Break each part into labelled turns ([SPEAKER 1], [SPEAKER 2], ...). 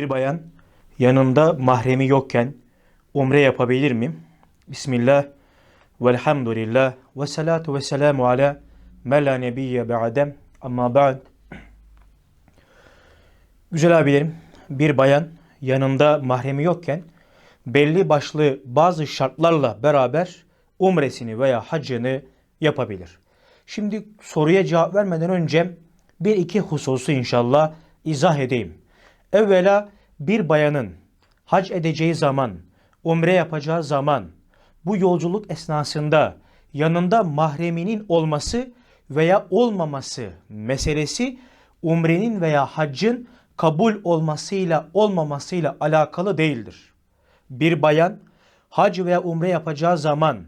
[SPEAKER 1] Bir bayan yanında mahremi yokken umre yapabilir miyim? Bismillah, velhamdülillah, ve salatu ve selamu ala me la nebiyye ba'dem, amma ba'd. Güzel abilerim, bir bayan yanında mahremi yokken belli başlı bazı şartlarla beraber umresini veya hacını yapabilir. Şimdi soruya cevap vermeden önce bir iki hususu inşallah izah edeyim. Evvela bir bayanın hac edeceği zaman, umre yapacağı zaman bu yolculuk esnasında yanında mahreminin olması veya olmaması meselesi umrenin veya haccın kabul olmasıyla olmamasıyla alakalı değildir. Bir bayan hac veya umre yapacağı zaman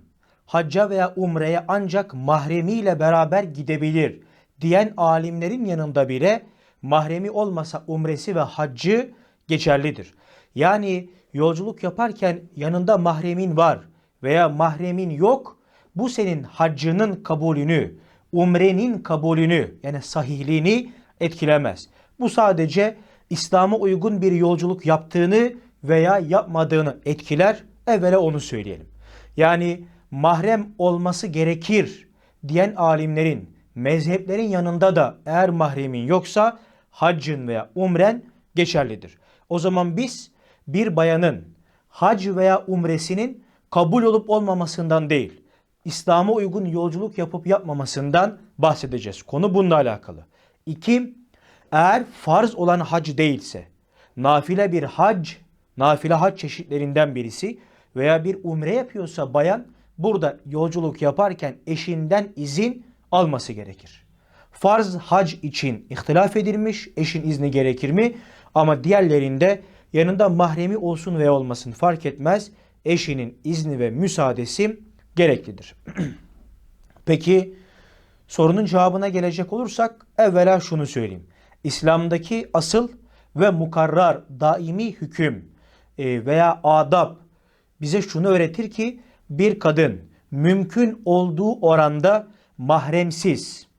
[SPEAKER 1] hacca veya umreye ancak mahremiyle beraber gidebilir diyen alimlerin yanında bile mahremi olmasa umresi ve haccı geçerlidir. Yani yolculuk yaparken yanında mahremin var veya mahremin yok bu senin haccının kabulünü, umrenin kabulünü yani sahihliğini etkilemez. Bu sadece İslam'a uygun bir yolculuk yaptığını veya yapmadığını etkiler. Evvela onu söyleyelim. Yani mahrem olması gerekir diyen alimlerin, mezheplerin yanında da eğer mahremin yoksa haccın veya umren geçerlidir. O zaman biz bir bayanın hac veya umresinin kabul olup olmamasından değil, İslam'a uygun yolculuk yapıp yapmamasından bahsedeceğiz. Konu bununla alakalı. İki, eğer farz olan hac değilse, nafile bir hac, nafile hac çeşitlerinden birisi veya bir umre yapıyorsa bayan burada yolculuk yaparken eşinden izin alması gerekir. Farz hac için ihtilaf edilmiş, eşin izni gerekir mi? Ama diğerlerinde yanında mahremi olsun veya olmasın fark etmez. Eşinin izni ve müsaadesi gereklidir. Peki sorunun cevabına gelecek olursak evvela şunu söyleyeyim. İslam'daki asıl ve mukarrar daimi hüküm e, veya adab bize şunu öğretir ki bir kadın mümkün olduğu oranda mahremsiz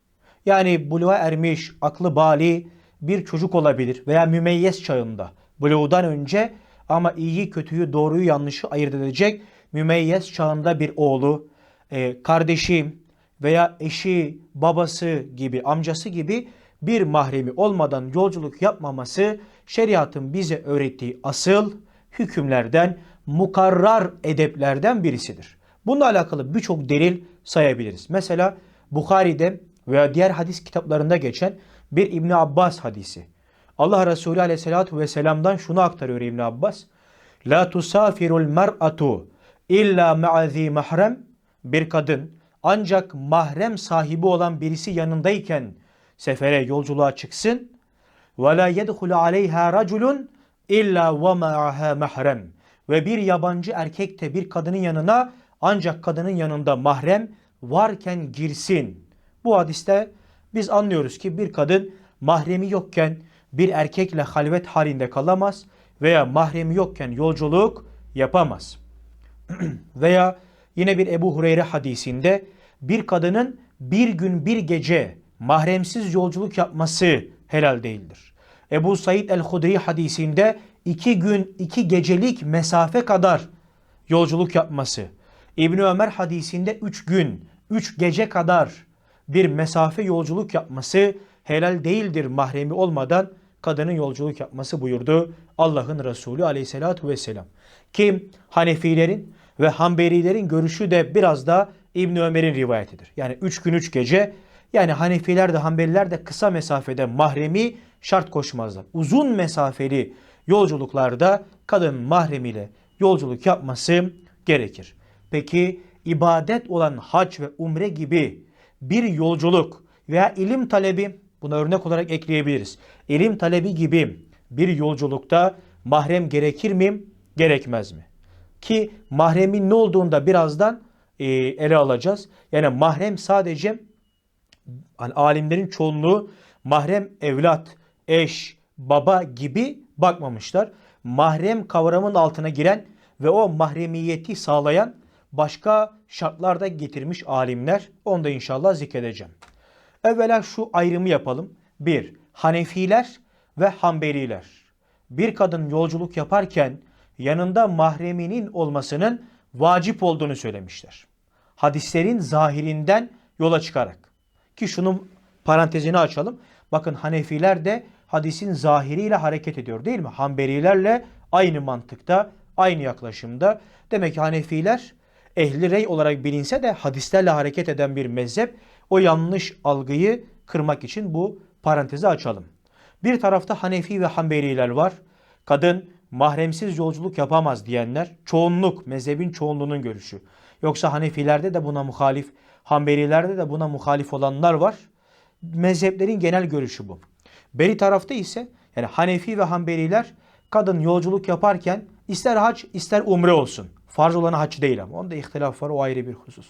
[SPEAKER 1] yani buluğa ermiş, aklı bali bir çocuk olabilir veya mümeyyez çağında buluğdan önce ama iyi kötüyü doğruyu yanlışı ayırt edecek mümeyyez çağında bir oğlu, e, kardeşi veya eşi, babası gibi, amcası gibi bir mahremi olmadan yolculuk yapmaması şeriatın bize öğrettiği asıl hükümlerden, mukarrar edeplerden birisidir. Bununla alakalı birçok delil sayabiliriz. Mesela Bukhari'de veya diğer hadis kitaplarında geçen bir İbn Abbas hadisi. Allah Resulü Aleyhisselatü Vesselam'dan şunu aktarıyor İbn Abbas. La tusafirul mer'atu illa ma'azi mahrem. Bir kadın ancak mahrem sahibi olan birisi yanındayken sefere yolculuğa çıksın. Ve la yedhulu aleyha raculun illa ve ma'aha mahrem. Ve bir yabancı erkek de bir kadının yanına ancak kadının yanında mahrem varken girsin. Bu hadiste biz anlıyoruz ki bir kadın mahremi yokken bir erkekle halvet halinde kalamaz veya mahremi yokken yolculuk yapamaz. veya yine bir Ebu Hureyre hadisinde bir kadının bir gün bir gece mahremsiz yolculuk yapması helal değildir. Ebu Said el-Hudri hadisinde iki gün iki gecelik mesafe kadar yolculuk yapması. İbn Ömer hadisinde üç gün, üç gece kadar bir mesafe yolculuk yapması helal değildir mahremi olmadan kadının yolculuk yapması buyurdu Allah'ın Resulü aleyhissalatu vesselam. Kim Hanefilerin ve Hanbelilerin görüşü de biraz da İbn Ömer'in rivayetidir. Yani üç gün üç gece yani Hanefiler de Hanbeliler de kısa mesafede mahremi şart koşmazlar. Uzun mesafeli yolculuklarda kadın mahremiyle yolculuk yapması gerekir. Peki ibadet olan hac ve umre gibi bir yolculuk veya ilim talebi buna örnek olarak ekleyebiliriz. İlim talebi gibi bir yolculukta mahrem gerekir mi, gerekmez mi? Ki mahremin ne olduğunda birazdan e, ele alacağız. Yani mahrem sadece yani alimlerin çoğunluğu mahrem evlat, eş, baba gibi bakmamışlar. Mahrem kavramın altına giren ve o mahremiyeti sağlayan başka şartlarda getirmiş alimler. Onu da inşallah zikredeceğim. Evvela şu ayrımı yapalım. Bir, Hanefiler ve Hanbeliler. bir kadın yolculuk yaparken yanında mahreminin olmasının vacip olduğunu söylemişler. Hadislerin zahirinden yola çıkarak. Ki şunun parantezini açalım. Bakın Hanefiler de hadisin zahiriyle hareket ediyor değil mi? Hanbelilerle aynı mantıkta, aynı yaklaşımda. Demek ki Hanefiler ehli rey olarak bilinse de hadislerle hareket eden bir mezhep. O yanlış algıyı kırmak için bu parantezi açalım. Bir tarafta Hanefi ve Hanbeliler var. Kadın mahremsiz yolculuk yapamaz diyenler çoğunluk, mezhebin çoğunluğunun görüşü. Yoksa Hanefilerde de buna muhalif, Hanbelilerde de buna muhalif olanlar var. Mezheplerin genel görüşü bu. Beri tarafta ise yani Hanefi ve Hanbeliler kadın yolculuk yaparken ister hac ister umre olsun. Farz olan hac değil ama onda ihtilaf var o ayrı bir husus.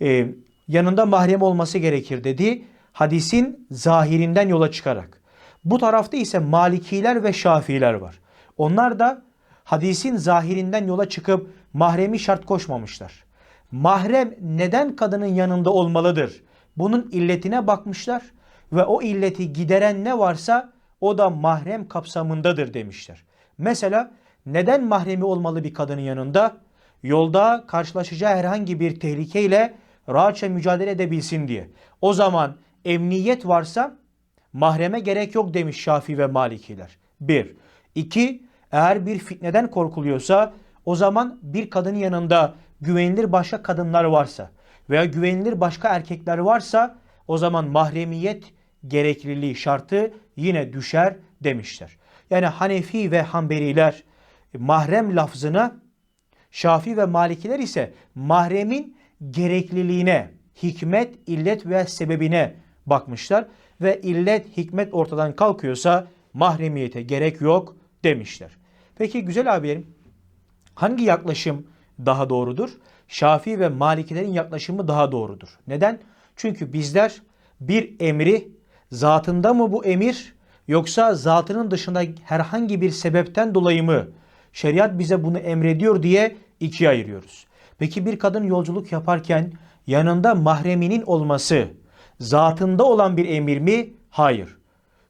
[SPEAKER 1] Ee, yanında mahrem olması gerekir dedi hadisin zahirinden yola çıkarak. Bu tarafta ise Malikiler ve Şafiiler var. Onlar da hadisin zahirinden yola çıkıp mahremi şart koşmamışlar. Mahrem neden kadının yanında olmalıdır? Bunun illetine bakmışlar ve o illeti gideren ne varsa o da mahrem kapsamındadır demişler. Mesela neden mahremi olmalı bir kadının yanında? Yolda karşılaşacağı herhangi bir tehlikeyle rahatça mücadele edebilsin diye. O zaman emniyet varsa mahreme gerek yok demiş Şafii ve Malikiler. Bir. İki, eğer bir fitneden korkuluyorsa o zaman bir kadının yanında güvenilir başka kadınlar varsa veya güvenilir başka erkekler varsa o zaman mahremiyet gerekliliği şartı yine düşer demişler. Yani Hanefi ve Hanbeliler mahrem lafzına Şafi ve Malikiler ise mahremin gerekliliğine, hikmet, illet ve sebebine bakmışlar ve illet, hikmet ortadan kalkıyorsa mahremiyete gerek yok demişler. Peki güzel abilerim hangi yaklaşım daha doğrudur? Şafii ve Malikilerin yaklaşımı daha doğrudur. Neden? Çünkü bizler bir emri zatında mı bu emir yoksa zatının dışında herhangi bir sebepten dolayı mı şeriat bize bunu emrediyor diye ikiye ayırıyoruz. Peki bir kadın yolculuk yaparken yanında mahreminin olması zatında olan bir emir mi? Hayır.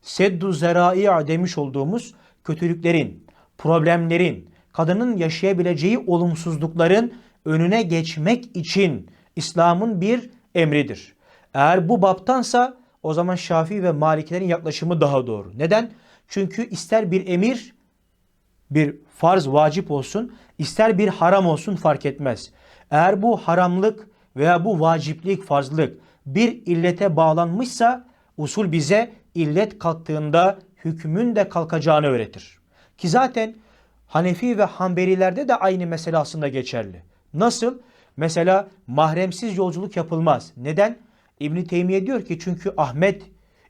[SPEAKER 1] Seddu zerai demiş olduğumuz kötülüklerin, problemlerin, kadının yaşayabileceği olumsuzlukların önüne geçmek için İslam'ın bir emridir. Eğer bu baptansa o zaman Şafii ve Malikilerin yaklaşımı daha doğru. Neden? Çünkü ister bir emir, bir farz vacip olsun, ister bir haram olsun fark etmez. Eğer bu haramlık veya bu vaciplik, farzlık bir illete bağlanmışsa usul bize illet kalktığında hükmün de kalkacağını öğretir. Ki zaten Hanefi ve Hanbelilerde de aynı mesele aslında geçerli. Nasıl? Mesela mahremsiz yolculuk yapılmaz. Neden? İbn Teymiye diyor ki çünkü Ahmet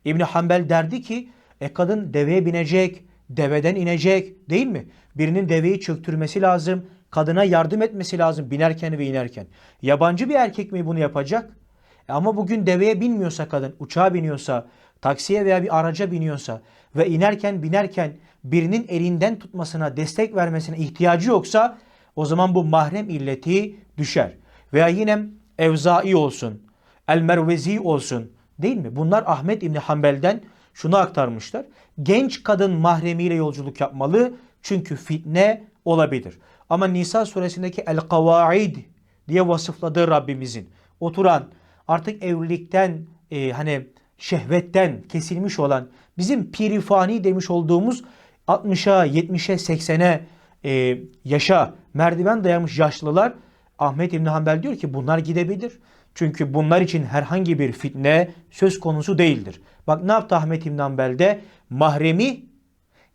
[SPEAKER 1] İbn Hanbel derdi ki e kadın deveye binecek, deveden inecek değil mi? Birinin deveyi çöktürmesi lazım, kadına yardım etmesi lazım binerken ve inerken. Yabancı bir erkek mi bunu yapacak? E ama bugün deveye binmiyorsa kadın, uçağa biniyorsa, taksiye veya bir araca biniyorsa ve inerken binerken birinin elinden tutmasına, destek vermesine ihtiyacı yoksa o zaman bu mahrem illeti düşer. Veya yine Evzai olsun, El Mervezi olsun değil mi? Bunlar Ahmet İbni Hanbel'den şunu aktarmışlar. Genç kadın mahremiyle yolculuk yapmalı çünkü fitne olabilir. Ama Nisa suresindeki El Kavaid diye vasıfladığı Rabbimizin oturan artık evlilikten e, hani şehvetten kesilmiş olan bizim pirifani demiş olduğumuz 60'a 70'e 80'e e, yaşa merdiven dayamış yaşlılar Ahmet İbni Hanbel diyor ki bunlar gidebilir. Çünkü bunlar için herhangi bir fitne söz konusu değildir. Bak ne yaptı Ahmet İbn Hanbel'de? Mahremi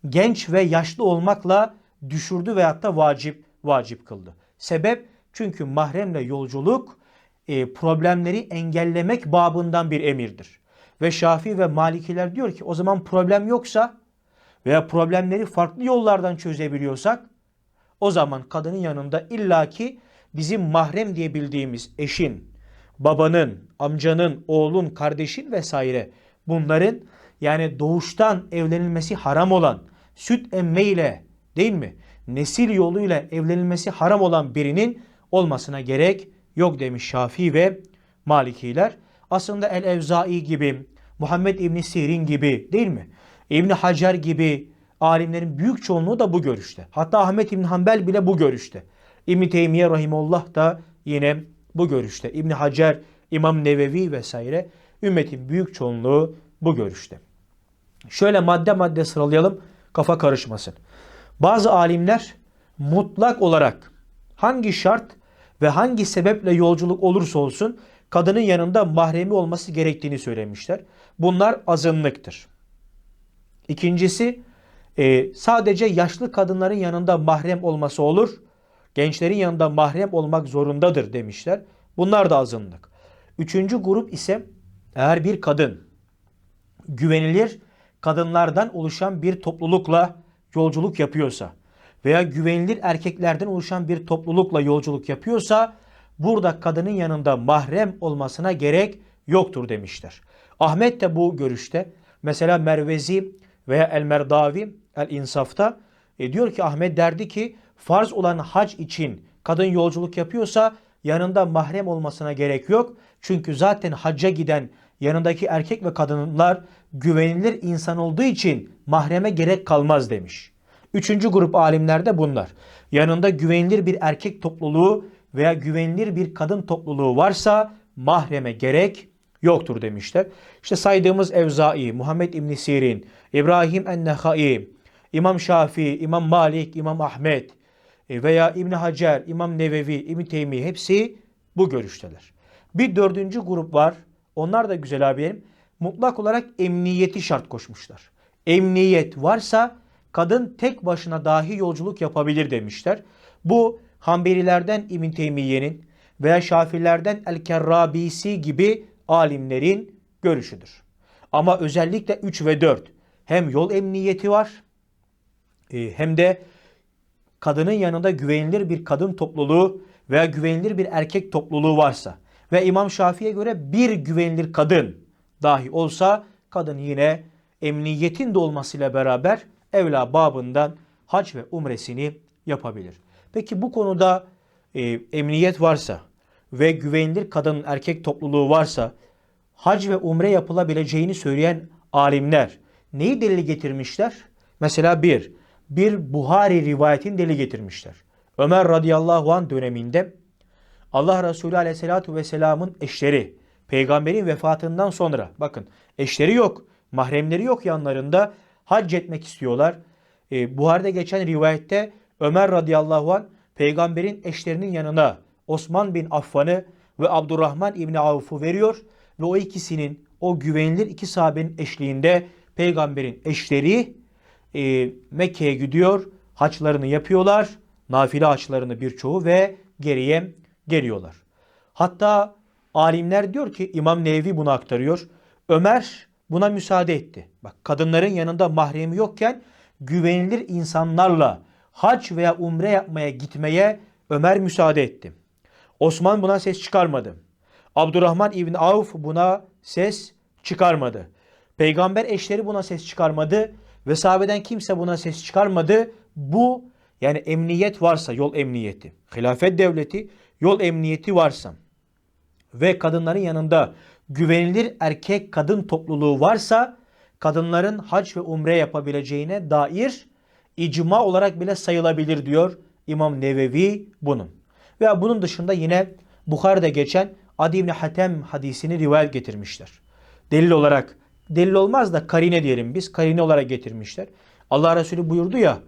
[SPEAKER 1] genç ve yaşlı olmakla düşürdü veyahut da vacip vacip kıldı. Sebep çünkü mahremle yolculuk e, problemleri engellemek babından bir emirdir. Ve Şafii ve Malikiler diyor ki o zaman problem yoksa veya problemleri farklı yollardan çözebiliyorsak o zaman kadının yanında illaki bizim mahrem diye bildiğimiz eşin, babanın, amcanın, oğlun, kardeşin vesaire bunların yani doğuştan evlenilmesi haram olan süt emme ile değil mi? Nesil yoluyla evlenilmesi haram olan birinin olmasına gerek yok demiş Şafii ve Malikiler. Aslında El Evzai gibi, Muhammed İbni Sirin gibi değil mi? İbni Hacer gibi Alimlerin büyük çoğunluğu da bu görüşte. Hatta Ahmet İbn Hanbel bile bu görüşte. İbn Teymiye Rahimullah da yine bu görüşte. İbn Hacer, İmam Nevevi vesaire ümmetin büyük çoğunluğu bu görüşte. Şöyle madde madde sıralayalım kafa karışmasın. Bazı alimler mutlak olarak hangi şart ve hangi sebeple yolculuk olursa olsun kadının yanında mahremi olması gerektiğini söylemişler. Bunlar azınlıktır. İkincisi e, sadece yaşlı kadınların yanında mahrem olması olur. Gençlerin yanında mahrem olmak zorundadır demişler. Bunlar da azınlık. Üçüncü grup ise eğer bir kadın güvenilir kadınlardan oluşan bir toplulukla yolculuk yapıyorsa veya güvenilir erkeklerden oluşan bir toplulukla yolculuk yapıyorsa burada kadının yanında mahrem olmasına gerek yoktur demişler. Ahmet de bu görüşte. Mesela Mervezi veya El Merdavi El İnsaf'ta e, diyor ki Ahmet derdi ki farz olan hac için kadın yolculuk yapıyorsa yanında mahrem olmasına gerek yok. Çünkü zaten hacca giden yanındaki erkek ve kadınlar güvenilir insan olduğu için mahreme gerek kalmaz demiş. Üçüncü grup alimler de bunlar. Yanında güvenilir bir erkek topluluğu veya güvenilir bir kadın topluluğu varsa mahreme gerek yoktur demişler. İşte saydığımız Evzai, Muhammed İbn Sirin, İbrahim en-Nehai, İmam Şafii, İmam Malik, İmam Ahmet veya İbn Hacer, İmam Nevevi, İbn Teymi hepsi bu görüşteler. Bir dördüncü grup var. Onlar da güzel abim. Mutlak olarak emniyeti şart koşmuşlar. Emniyet varsa kadın tek başına dahi yolculuk yapabilir demişler. Bu Hanbelilerden İbn Teymiye'nin veya Şafilerden El-Kerrabisi gibi alimlerin görüşüdür. Ama özellikle 3 ve 4 hem yol emniyeti var e, hem de kadının yanında güvenilir bir kadın topluluğu veya güvenilir bir erkek topluluğu varsa ve İmam Şafii'ye göre bir güvenilir kadın dahi olsa kadın yine emniyetin de olmasıyla beraber evla babından hac ve umresini yapabilir. Peki bu konuda e, emniyet varsa ve güvenilir kadın erkek topluluğu varsa hac ve umre yapılabileceğini söyleyen alimler neyi delil getirmişler? Mesela bir, bir Buhari rivayetin delil getirmişler. Ömer radıyallahu an döneminde Allah Resulü aleyhissalatu vesselamın eşleri peygamberin vefatından sonra bakın eşleri yok, mahremleri yok yanlarında hac etmek istiyorlar. E, Buhari'de geçen rivayette Ömer radıyallahu an peygamberin eşlerinin yanına Osman bin Affan'ı ve Abdurrahman İbni Avf'u veriyor ve o ikisinin o güvenilir iki sahabenin eşliğinde peygamberin eşleri e, Mekke'ye gidiyor, haçlarını yapıyorlar, nafile haçlarını birçoğu ve geriye geliyorlar. Hatta alimler diyor ki İmam Nevi bunu aktarıyor. Ömer buna müsaade etti. Bak kadınların yanında mahremi yokken güvenilir insanlarla hac veya umre yapmaya gitmeye Ömer müsaade etti. Osman buna ses çıkarmadı. Abdurrahman İbn Avf buna ses çıkarmadı. Peygamber eşleri buna ses çıkarmadı ve sahabeden kimse buna ses çıkarmadı. Bu yani emniyet varsa yol emniyeti, hilafet devleti yol emniyeti varsa ve kadınların yanında güvenilir erkek kadın topluluğu varsa kadınların hac ve umre yapabileceğine dair icma olarak bile sayılabilir diyor İmam Nevevi bunun. Veya bunun dışında yine Bukhari'de geçen Adi İbni Hatem hadisini rivayet getirmişler. Delil olarak, delil olmaz da karine diyelim biz, karine olarak getirmişler. Allah Resulü buyurdu ya,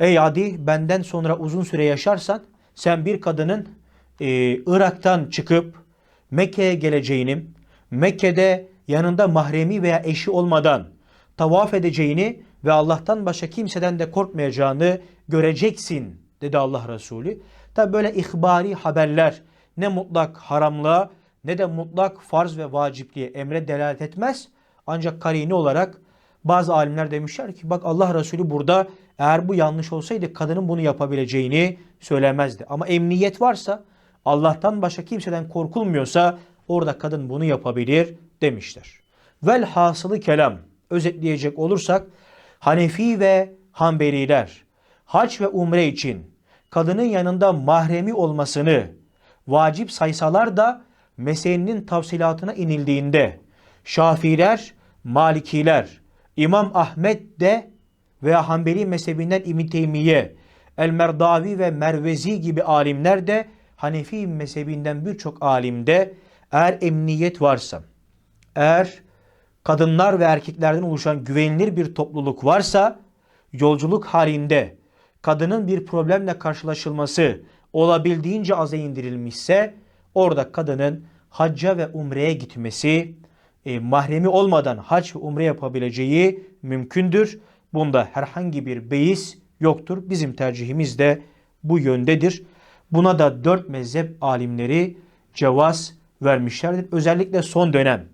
[SPEAKER 1] Ey Adi benden sonra uzun süre yaşarsan sen bir kadının e, Irak'tan çıkıp Mekke'ye geleceğini, Mekke'de yanında mahremi veya eşi olmadan tavaf edeceğini ve Allah'tan başka kimseden de korkmayacağını göreceksin dedi Allah Resulü. Tabi böyle ihbari haberler ne mutlak haramlığa ne de mutlak farz ve vacipliğe emre delalet etmez. Ancak karini olarak bazı alimler demişler ki bak Allah Resulü burada eğer bu yanlış olsaydı kadının bunu yapabileceğini söylemezdi. Ama emniyet varsa Allah'tan başka kimseden korkulmuyorsa orada kadın bunu yapabilir demişler. Vel hasılı kelam özetleyecek olursak Hanefi ve Hanbeliler hac ve umre için kadının yanında mahremi olmasını vacip saysalar da meselenin tavsilatına inildiğinde Şafiler, Malikiler, İmam Ahmet de veya Hanbeli mezhebinden İbn Teymiye, El Merdavi ve Mervezi gibi alimler de Hanefi mezhebinden birçok alimde eğer emniyet varsa, eğer kadınlar ve erkeklerden oluşan güvenilir bir topluluk varsa yolculuk halinde kadının bir problemle karşılaşılması olabildiğince aza indirilmişse orada kadının hacca ve umreye gitmesi e, mahremi olmadan hac ve umre yapabileceği mümkündür. Bunda herhangi bir beis yoktur. Bizim tercihimiz de bu yöndedir. Buna da dört mezhep alimleri cevaz vermişlerdir. Özellikle son dönem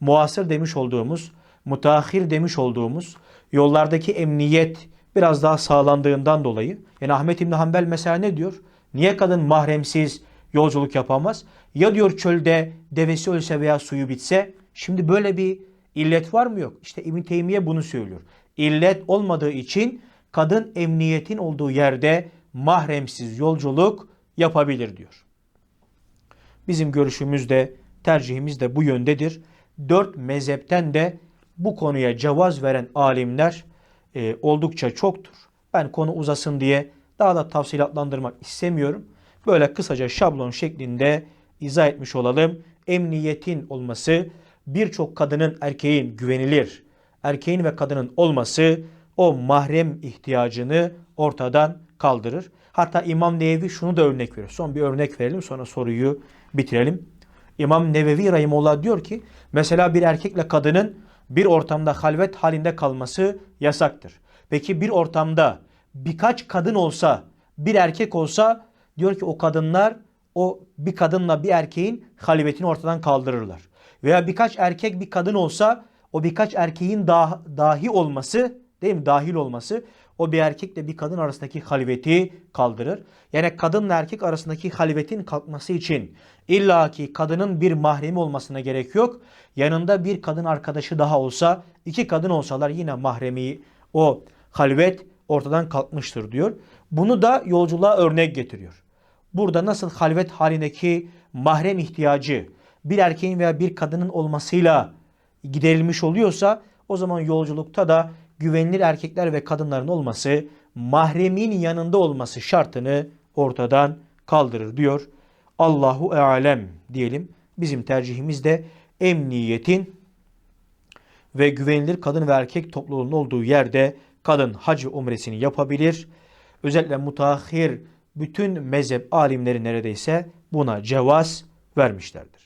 [SPEAKER 1] muasır demiş olduğumuz, mutahhir demiş olduğumuz yollardaki emniyet biraz daha sağlandığından dolayı. Yani Ahmet İbni Hanbel mesela ne diyor? Niye kadın mahremsiz yolculuk yapamaz? Ya diyor çölde devesi ölse veya suyu bitse? Şimdi böyle bir illet var mı yok? İşte İbn Teymiye bunu söylüyor. İllet olmadığı için kadın emniyetin olduğu yerde mahremsiz yolculuk yapabilir diyor. Bizim görüşümüz de tercihimiz de bu yöndedir. Dört mezhepten de bu konuya cevaz veren alimler e, oldukça çoktur. Ben konu uzasın diye daha da tafsilatlandırmak istemiyorum. Böyle kısaca şablon şeklinde izah etmiş olalım. Emniyetin olması birçok kadının erkeğin güvenilir, erkeğin ve kadının olması o mahrem ihtiyacını ortadan kaldırır. Hatta İmam Nevevi şunu da örnek veriyor. Son bir örnek verelim sonra soruyu bitirelim. İmam Nevevi Rahimullah diyor ki mesela bir erkekle kadının bir ortamda halvet halinde kalması yasaktır. Peki bir ortamda birkaç kadın olsa bir erkek olsa diyor ki o kadınlar o bir kadınla bir erkeğin halvetini ortadan kaldırırlar. Veya birkaç erkek bir kadın olsa o birkaç erkeğin dah dahi olması değil mi dahil olması o bir erkekle bir kadın arasındaki halveti kaldırır. Yani kadınla erkek arasındaki halvetin kalkması için illaki kadının bir mahremi olmasına gerek yok. Yanında bir kadın arkadaşı daha olsa iki kadın olsalar yine mahremi o halvet ortadan kalkmıştır diyor. Bunu da yolculuğa örnek getiriyor. Burada nasıl halvet halindeki mahrem ihtiyacı bir erkeğin veya bir kadının olmasıyla giderilmiş oluyorsa o zaman yolculukta da güvenilir erkekler ve kadınların olması mahremin yanında olması şartını ortadan kaldırır diyor. Allahu alem diyelim. Bizim tercihimiz de emniyetin ve güvenilir kadın ve erkek topluluğunun olduğu yerde kadın hacı umresini yapabilir. Özellikle mutahhir bütün mezhep alimleri neredeyse buna cevaz vermişlerdir.